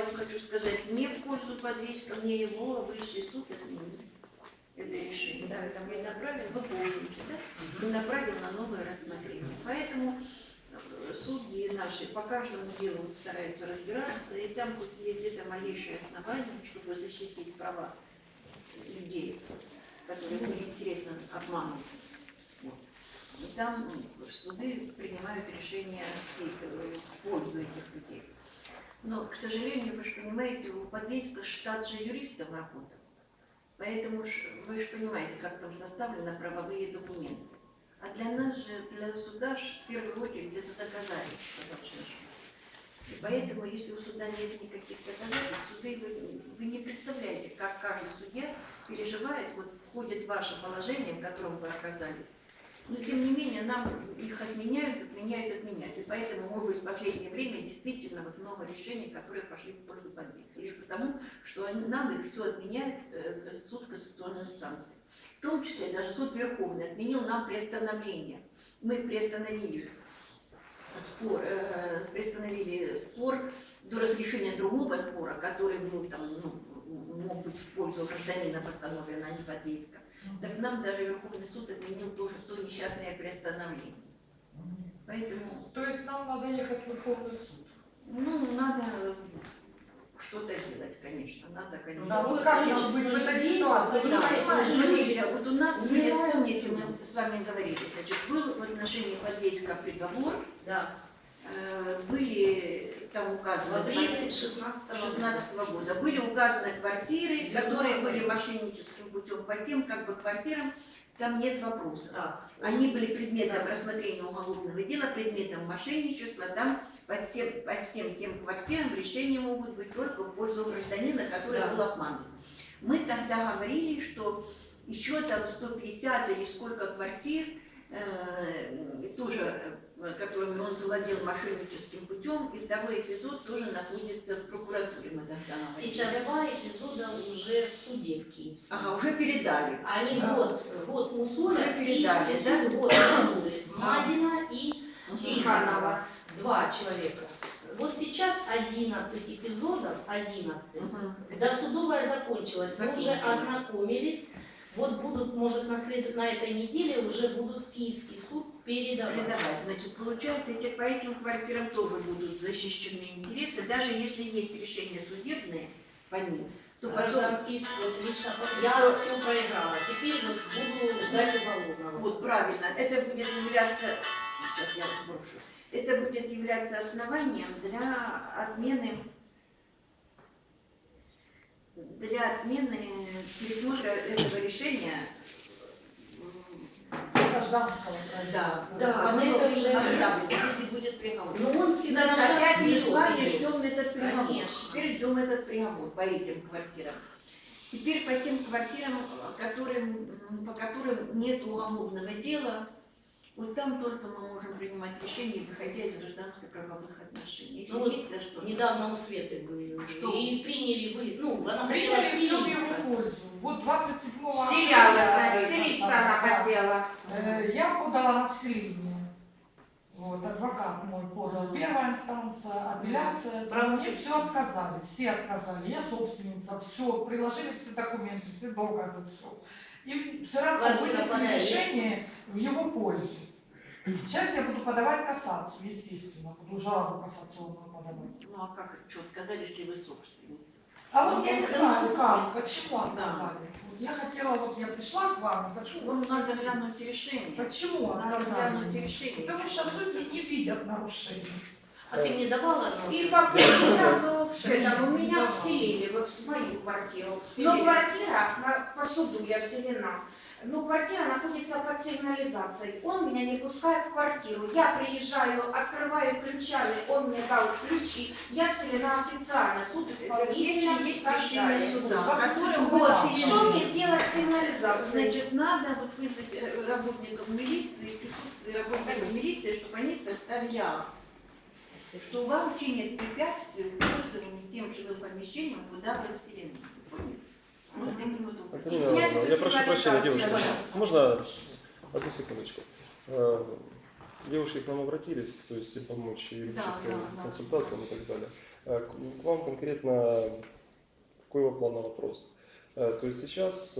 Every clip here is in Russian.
я вам хочу сказать, не в пользу Подвейска, мне его высший суд отменил. Это решение, да, это мне направил, вы помните, да? И направил на новое рассмотрение. Поэтому э, судьи наши по каждому делу стараются разбираться, и там хоть есть где-то малейшее основание, чтобы защитить права людей, которые были интересно обмануты. Вот. И там суды принимают решения все, э, в пользу этих людей. Но, к сожалению, вы же понимаете, у Подвейска штат же юристов работал. Поэтому ж, вы же понимаете, как там составлены правовые документы. А для нас же, для суда в первую очередь это же быть. И поэтому, если у суда нет никаких доказательств, суды вы, вы не представляете, как каждый судья переживает, вот входит в ваше положение, в котором вы оказались. Но тем не менее нам их отменяют, отменяют, отменяют. И поэтому, может быть, в последнее время действительно вот много решений, которые пошли в пользу подвиска. Лишь потому, что они, нам их все отменяет э, суд кассационной инстанции. В том числе даже суд Верховный отменил нам приостановление. Мы приостановили спор, э, приостановили спор до разрешения другого спора, который был там, быть в пользу гражданина постановлен, а не подвиска. Так нам даже Верховный суд отменил тоже то несчастное приостановление. Поэтому, То есть нам надо ехать в Верховный суд. ну, надо что-то делать, конечно, надо, конечно. Да, вот как нам быть в этой ситуации? Вы Да, понимаете, смотрите, вот у нас были, Понимаете? вспомните, мы с вами говорили, значит, был в отношении Подвейска приговор, Да, были там в указаны апреле 16 16 года. Были указаны квартиры, которые были мошенническим путем по тем как бы квартирам, там нет вопроса. Так, Они были предметом рассмотрения уголовного дела, предметом мошенничества, там по всем, по всем тем квартирам решения могут быть только в пользу гражданина, который Да. был обманут. Мы тогда говорили, что еще там 150 или сколько квартир, э, тоже, э, которыми он завладел мошенническим путем, и второй эпизод тоже находится в прокуратуре, говорили. сейчас два эпизода уже в суде в Киевском. Ага, уже передали. Они Да. год, год мусолят, Уже передали, да? год мусолит. Мадина и Тихонова. Тихонова. Два человека. Вот сейчас 11 эпизодов, 11. Мгм. Досудовая закончилась, мы уже Закончилась. ознакомились. Вот будут, может, на, след... на этой неделе уже будут в Киевский суд передавать. Передавать. Значит, получается, эти, по этим квартирам тоже будут защищены интересы, даже если есть решения судебные по ним, то Гражданский суд, лично я все проиграла. Теперь вот буду ждать уголовного. вот правильно, это будет являться, сейчас я вас брошу, это будет являться основанием для отмены для отмены пересмотра этого решения Гражданского Да, да, но оно обставлено, если будет приговор. Но он всегда на опять вами идет. ждем этот приговор. Конечно. Теперь ждем этот приговор по этим квартирам. Теперь по тем квартирам, которым, по которым нет уголовного дела, вот там только мы можем принимать решения, выходя из гражданско-правовых отношений. Если Ну вот есть за что. Недавно у Светы были. Что? И приняли вы, ну, она хотела Приняли все в вселиться. его пользу. Вот 27 Вселялась, апреля, вселиться она хотела. Э, Я подала на вселение. Вот, адвокат мой подал. Первая инстанция, апелляция. Право Мне все отказали, все отказали. Я собственница, все, приложили все документы, все доказы, все. И все равно Квартира вынесли решение в его пользу. Сейчас я буду подавать кассацию, естественно, буду жалобу кассационную подавать. Ну а как, что, отказали, если вы собственница? А вот я не знаю, как, почему отказали. Вот я хотела, вот я пришла к вам, хочу Ну, вас надо глянуть решение. Почему Надо отказали? глянуть решение. Потому что судьи не видят нарушений. А ты мне давала? И по сразу к этому меня Да. вселили вот в мою квартиру. Но квартира, на- по суду я вселена, но квартира находится под сигнализацией. Он меня не пускает в квартиру. Я приезжаю, открываю ключами, он мне дал ключи. Я вселена официально, суд исполнительный. Если есть решение суда, Вот, которым вот, вы да. вселены. Что мне делать с сигнализацией? Значит, надо вот вызвать э, работников милиции, присутствие работников милиции, чтобы они составили акт, что вам чинят препятствия в пользовании тем жилым помещением, куда вы вселены. Образом. Антонина И снять я прошу прощения, девушка. Можно одну секундочку? Э, Девушки к нам обратились, то есть и помочь и Да, юридической да, да. консультациям и так далее. Э, К вам конкретно какого плана вопрос? Э, То есть сейчас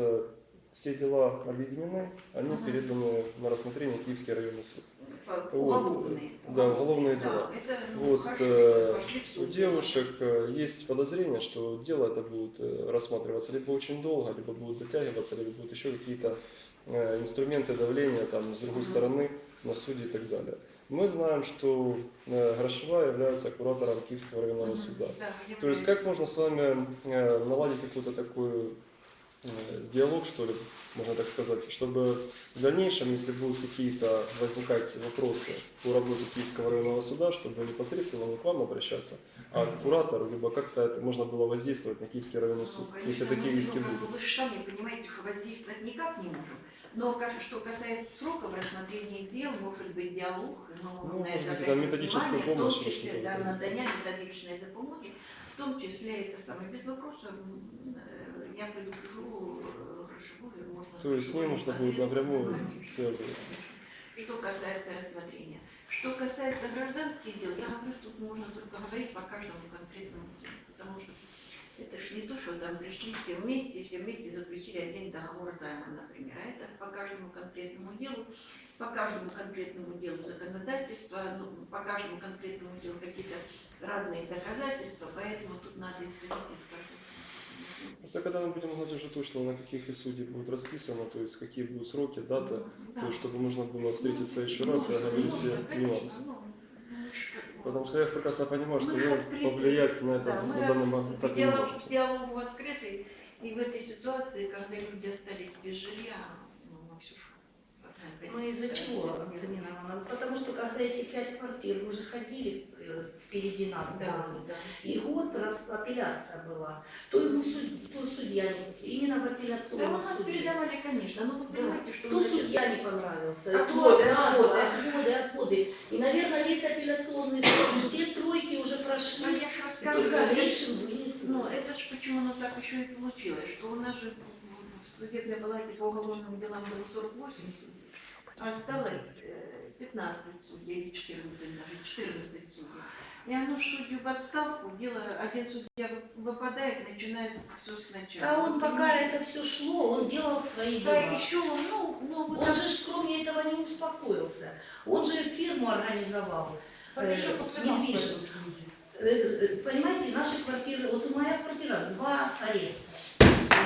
все дела объединены, они Ага. переданы на рассмотрение Киевский районный суд. Вот, Уголовные. да, уголовные Да, дела. это ну, Вот, хорошо, э, что У девушек э, есть подозрение, что дело это будет э, рассматриваться либо очень долго, либо будет затягиваться, либо будут еще какие-то э, инструменты давления там, с другой Мгм. стороны на суде и так далее. Мы знаем, что э, Грошева является куратором Киевского районного Мгм, суда. да, То есть как можно с вами э, наладить какой-то такой э, диалог, что ли, можно так сказать, чтобы в дальнейшем, если будут какие-то возникать вопросы по работе Киевского районного суда, чтобы непосредственно не к вам обращаться, а к куратору, либо как-то это можно было воздействовать на Киевский районный суд, Ну, если конечно, такие мы- иски ну, бы будут. Вы же сами понимаете, что воздействовать никак не можем. Но что касается сроков рассмотрения дел, может быть диалог, но Ну, на это обратить методическую внимание, помощь в том числе да, надання методичной допомоги, в том числе это самое без вопроса, м, э, я предупрежу э, То есть с ним можно будет напрямую связываться. Что касается рассмотрения. Что касается гражданских дел, я говорю, тут можно только говорить по каждому конкретному делу, потому что это ж не то, что там пришли все вместе, все вместе заключили один договор займа, например, а это по каждому конкретному делу, по каждому конкретному делу законодательства, ну, по каждому конкретному делу какие-то разные доказательства, поэтому тут надо исходить из каждого. Просто когда мы будем знать уже точно, на каких и судей будет расписано, то есть какие будут сроки, дата, Ну, то да. есть чтобы нужно было встретиться еще Ну, раз и оговорить все нюансы. ну, ну, Потому что я прекрасно понимаю, что вы повлиять на это Да, на данном этапе не диалог, можете. диалогу открытый. И в этой ситуации, когда люди остались без жилья, ну, мы все что Ну из-за чего, Антонина Ивановна? Потому что когда эти пять квартир, вы же ходили э, впереди нас, Да, да. да. И год раз апелляция была. То ему суд- то судья, не- именно в Да, у апелляционном нас суде. передавали, конечно, но вы Да. понимаете, что... То судья не понравился. Отводы, отводы, отводы. отводы. И, наверное, весь апелляционный суд, все тройки уже Ну, прошли. я же только Гришин вынес. Ну, это же почему оно так еще и получилось, что у нас же в- судебной палате по уголовным делам было 48 судей, а осталось э, 15 судей или 14 даже, 14 судей. И оно ж судью в отставку, дело, один судья вы- выпадает, начинается все сначала. А он пока Понимаете? это все шло, он делал свои Да, дела. еще, ну, ну, вот Он же ж кроме этого не успокоился. Он же фирму организовал. Так э, еще после нас недвижим. пойдут люди. Э, э, Понимаете, наши квартиры, вот у моя квартира два ареста.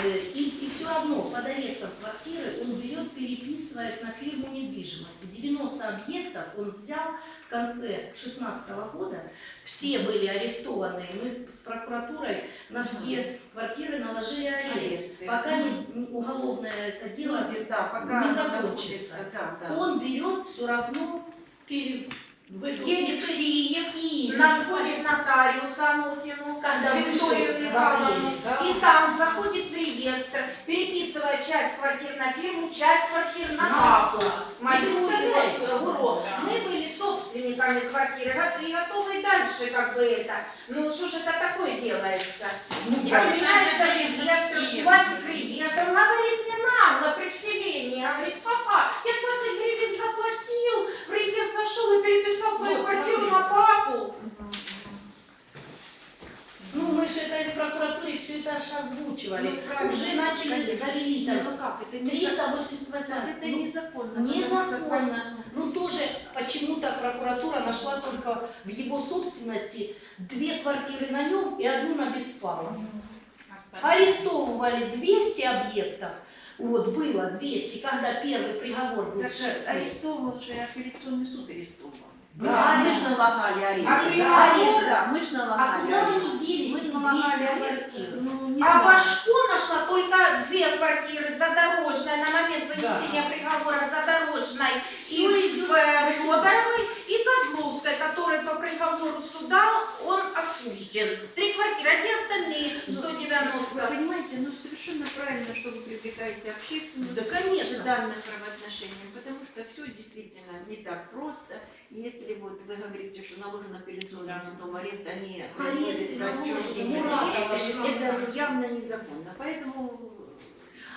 И, и все равно под арестом квартиры он берет, переписывает на фирму недвижимости. 90 объектов он взял в конце 2016 года. Все были арестованы. Мы с прокуратурой на все квартиры наложили арест. аресты. Пока не, уголовное это дело Люди, да, пока не закончится. Да, да. он берет все равно пере... Едет в Киев, находит нотариуса Анохину, когда Викторию вышел Михайловну, Да. и там заходит в реестр, переписывая часть квартир на фирму, часть квартир на кассу. Мою и вот. Мы были собственниками квартиры и готовы дальше как бы это. Ну что же это такое делается? Отменяется реестр, Васик реестр. Он говорит мне нагло при вселении. Говорит, папа, я 20 гривен заплатил, в реестр зашел и переписал твою Вот, квартиру смотри. на папу. Ну, мы же это и в прокуратуре все это аж озвучивали. Ну, правильно. Уже начали, Конечно. там Ну как, это не 388. Это Ну, незаконно. потому что незаконно. Ну, тоже почему-то прокуратура нашла только в его собственности две квартиры на нем и одну на Беспалов. Арестовывали 200 объектов. Вот, было 200, когда первый приговор был Так 6 арестовывал же апелляционный суд арестовал. Да, мы же налагали арест. А да, приговор? арест, да, мы же А налагали куда арест. они делись, Мы эти налагали 200 арест, квартир? ну, не А знаю. Башко нашла только две квартиры задорожной на момент вынесения приговора задорожной и в э, Федоровой, и Козловской, который по приговору суда он осужден. Три квартиры, а где остальные Вы 190? понимаете, ну совершенно правильно, что вы привлекаете общественность Да, конечно. данным правоотношениям, потому что все действительно не так просто. Если вот вы говорите, что наложен апелляционным судом арест, они Арест производятся наложен, отчуждение, Муратова это, это явно незаконно. Поэтому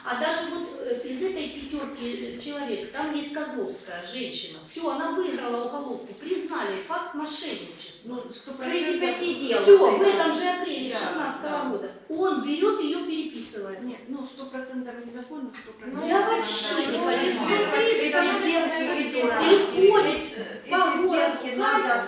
А даже вот э, из этой пятерки человек, там есть Козловская женщина, все, она выиграла уголовку, признали факт мошенничества. Ну, Среди пяти дел. Всё, в да. этом же апреле Да, 16 да. года. Он берет ее переписывает. Нет, ну сто процентов незаконно, сто процентов. Я вообще не понимаю. Эти сделки, эти сделки, надо надо.